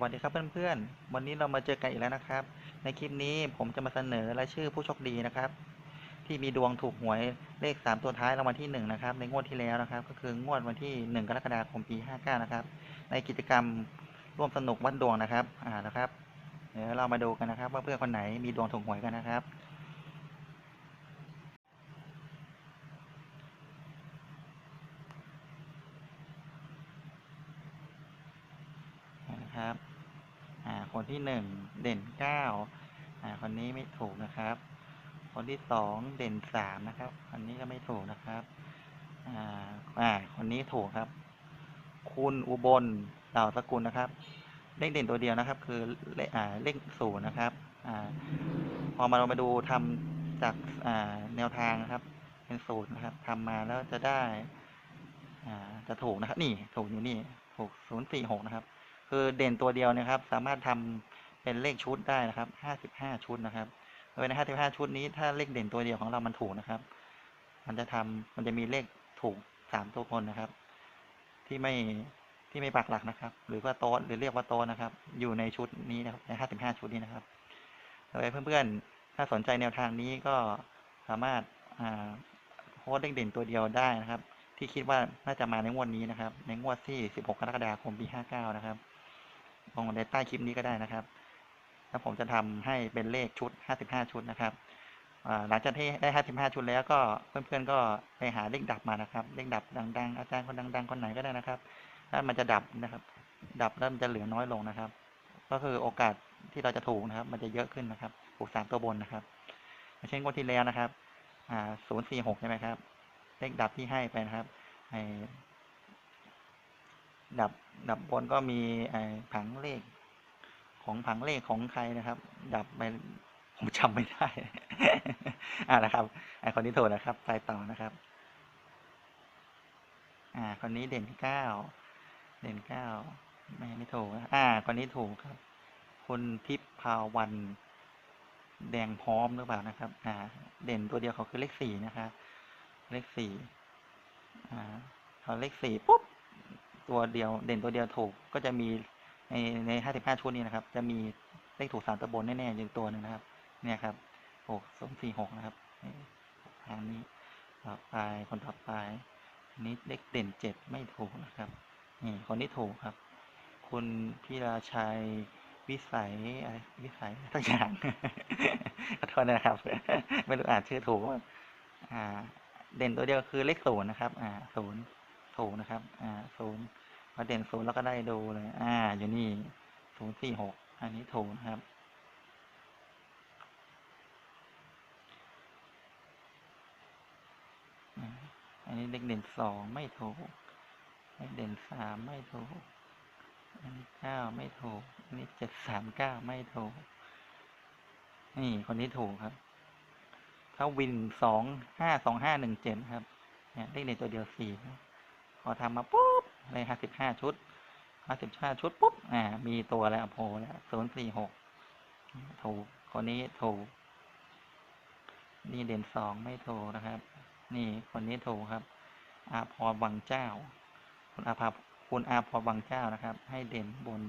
วัสดีครับเพื่อนๆ วันนี้เรามาเจอกันอีกแล้วนะครับ ในคลิปนี้ผมจะมาเสนอรายชื่อผู้โชคดีนะครับ ที่มีดวงถูกหวยเลข 3 ตัวท้ายรางวัลที่ 1 นะครับ ในงวดที่แล้วนะครับ ก็คืองวดวันที่ 1 กรกฎาคมปี 59 นะครับ ในกิจกรรมร่วมสนุกวัดดวงนะครับ อ่านะครับ เดี๋ยวเรามาดูกันนะครับ ว่าเพื่อนคนไหนมีดวงถูกหวยกันนะครับนะครับ อ่า คนที่หนึ่งเด่นเก้าอ่าคนนี้ไม่ถูกนะครับ คนที่สองเด่นสามนะครับคนนี้ก็ไม่ถูกนะครับอ่าอ่าคนนี้ถูกครับ คุณอุบลเหล่าสกุลนะครับ เลขเด่นตัวเดียวนะครับ คือเลขอ่าเลขศูนย์นะครับอ่าพอมาเรามาดูทำจากอ่าแนวทางนะครับ เป็นศูนย์นะครับทำมาแล้วจะได้ อ่าจะถูกนะครับ นี่ถูกอยู่นี่ถูกศูนย์สี่หกนะครับ คือเด่นตัวเดียวนะครับ สามารถทำเป็นเลขชุดได้นะครับห้าสิบห้าชุดนะครับโดยในห้าสิบห้าชุดนี้ถ้าเลขเด่นตัวเดียวของเรามันถูกนะครับ มันจะทำมันจะมีเลขถูกสามตัวคนนะครับ ที่ไม่ที่ไม่ปักหลักนะครับ หรือว่าโต๊ะหรือเรียกว่าโต๊ะนะครับ อยู่ในชุดนี้นะครับในห้าสิบห้าชุดนี้นะครับโดยเพื่อนๆ ถ้าสนใจแนวทางนี้ก็สามารถอ่าโพสต์เลขเด่นตัวเดียวได้นะครับ ที่คิดว่าน่าจะมาในงวดนี้นะครับ ในงวดที่ 16 กรกฎาคม ปี 59 นะครับ ลงในใต้คลิปนี้ก็ได้นะครับ แล้วผมจะทำให้เป็นเลขชุด 55 ชุดนะครับหลังจากที่ได้ 55 ชุดแล้วก็เพื่อนๆก็ไปหาเลขดับมานะครับ เลขดับดัง ๆ อาจารย์คนดัง ๆ คนไหนก็ได้นะครับถ้ามันจะดับนะครับ ดับแล้วมันจะเหลือน้อยลงนะครับ ก็คือโอกาสที่เราจะถูกนะครับ มันจะเยอะขึ้นนะครับถูกสามตัวบนนะครับเช่นงวดที่แล้วนะครับ อ่า 046 ใช่ไหมครับ เลขดับที่ให้ไปนะครับ ดับดับบนก็มีผังเลข ของผังเลขของใครนะครับ ดับไปผมจำไม่ได้ อ่านะครับไอคนนี้ถูกนะครับไปต่อนะครับ อ่า คนนี้เด่นเก้าเด่นเก้าไม่ไม่ถูกนะอ่า คนนี้ถูกครับ คุณทิพย์ภาวันแดงพร้อมหรือเปล่านะครับ อ่า เด่นตัวเดียวเขาคือเลขสี่นะครับเลขสี่อ่าพอเลขสี่ปุ๊บ ตัวเดียวเด่นตัวเดียวถูกก็จะมีในในห้าสิบห้าชุดนี้นะครับ จะมีเลขถูกสามตัวบนแน่ๆอยู่ตัวหนึ่งนะครับ เนี่ยครับหกสองสี่หกนะครับทางนี้ต่อไปคนต่อไปนี้เลขเด่นเจ็ดไม่ถูกนะครับนี่คนที่ถูกครับ คุณพิราชัยวิสัยอะไรวิสัยสักอย่างขอโทษนะครับ ไม่รู้อ่านชื่อถูกว่า อ่า เด่นตัวเดียวคือเลขศูนย์นะครับ อ่าศูนย์ ถูกนะครับ อ่าศูนย์พอเด่นศูนย์แล้วก็ได้ดูเลย อ่า อยู่นี่ศูนย์สี่หกอันนี้ถูกนะครับ อันนี้เลขเด่นสองไม่ถูกเลขเด่นสามไม่ถูก อันนี้เก้าไม่ถูก อันนี้เจ็ดสามเก้าไม่ถูก นี่คนนี้ถูกครับถ้าวินสองห้าสองห้าหนึ่งเจ็ดครับเนี่ยเลขในตัวเดียวสี่นะพ อทำมาปุ๊บเลยห้าสิบห้าชุดห้าสิบห้าชุดปุ๊บอ่า มีตัวแล้วโผล่แล้วศูนย์สี่หกถูกคนนี้ถูก นี่เด่นสองไม่ถูกนะครับ นี่คนนี้ถูกครับ อาพรวังเจ้า คุณอาภาคุณอาพรวังเจ้านะครับ ให้เด่นบน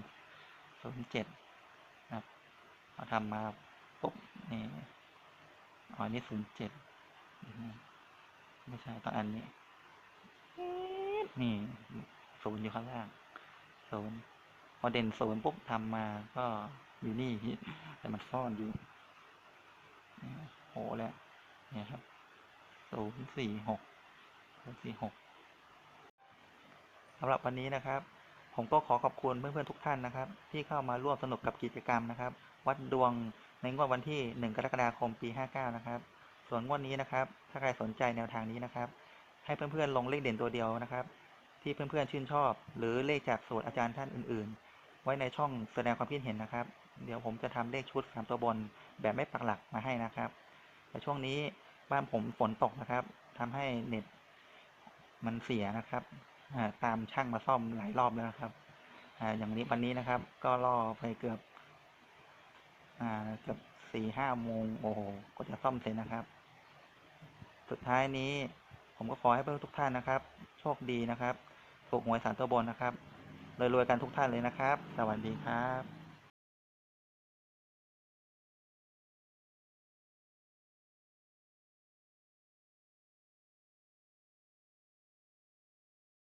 ศูนย์เจ็ดนะครับพอทำมาปุ๊บนี่อ๋อนนี้ศูนย์เจ็ดไม่ใช่ต้องอันนี้ นี่ศูนย์อยู่ข้างล่างศูนย์พอเด่นศูนย์ปุ๊บทำมาก็อยู่นี่ แต่มันซ่อนอยู่โหแล้วเนี่ยครับศูนย์สี่หกศูนย์สี่หกสำหรับวันนี้นะครับ ผมก็ขอขอบคุณเพื่อนๆทุกท่านนะครับ ที่เข้ามาร่วมสนุกกับกิจกรรมนะครับ วัดดวงในงวดวันที่ 1 กรกฎาคม ปี 59 นะครับ ส่วนงวดนี้นะครับ ถ้าใครสนใจแนวทางนี้นะครับ ให้เพื่อนๆลงเลขเด่นตัวเดียวนะครับ ที่เพื่อนๆชื่นชอบ หรือเลขจากสูตรอาจารย์ท่านอื่น ๆ ไว้ในช่องแสดงความคิดเห็นนะครับ เดี๋ยวผมจะทำเลขชุด3ตัวบนแบบไม่ปักหลักมาให้นะครับ แต่ช่วงนี้บ้านผมฝนตกนะครับทำให้เน็ตมันเสียนะครับตามช่างมาซ่อมหลายรอบแล้วนะครับออย่างนี้วันนี้นะครับ ก็รอไปเกือบเกือบสี่ห้าโมงโอ้โหก็จะซ่อมเสร็จนะครับ สุดท้ายนี้ ผมก็ขอให้เพื่อนทุกท่านนะครับ โชคดีนะครับ ถูกหวยสามตัวบนนะครับรวยๆกันทุกท่านเลยนะครับ สวัสดีครับ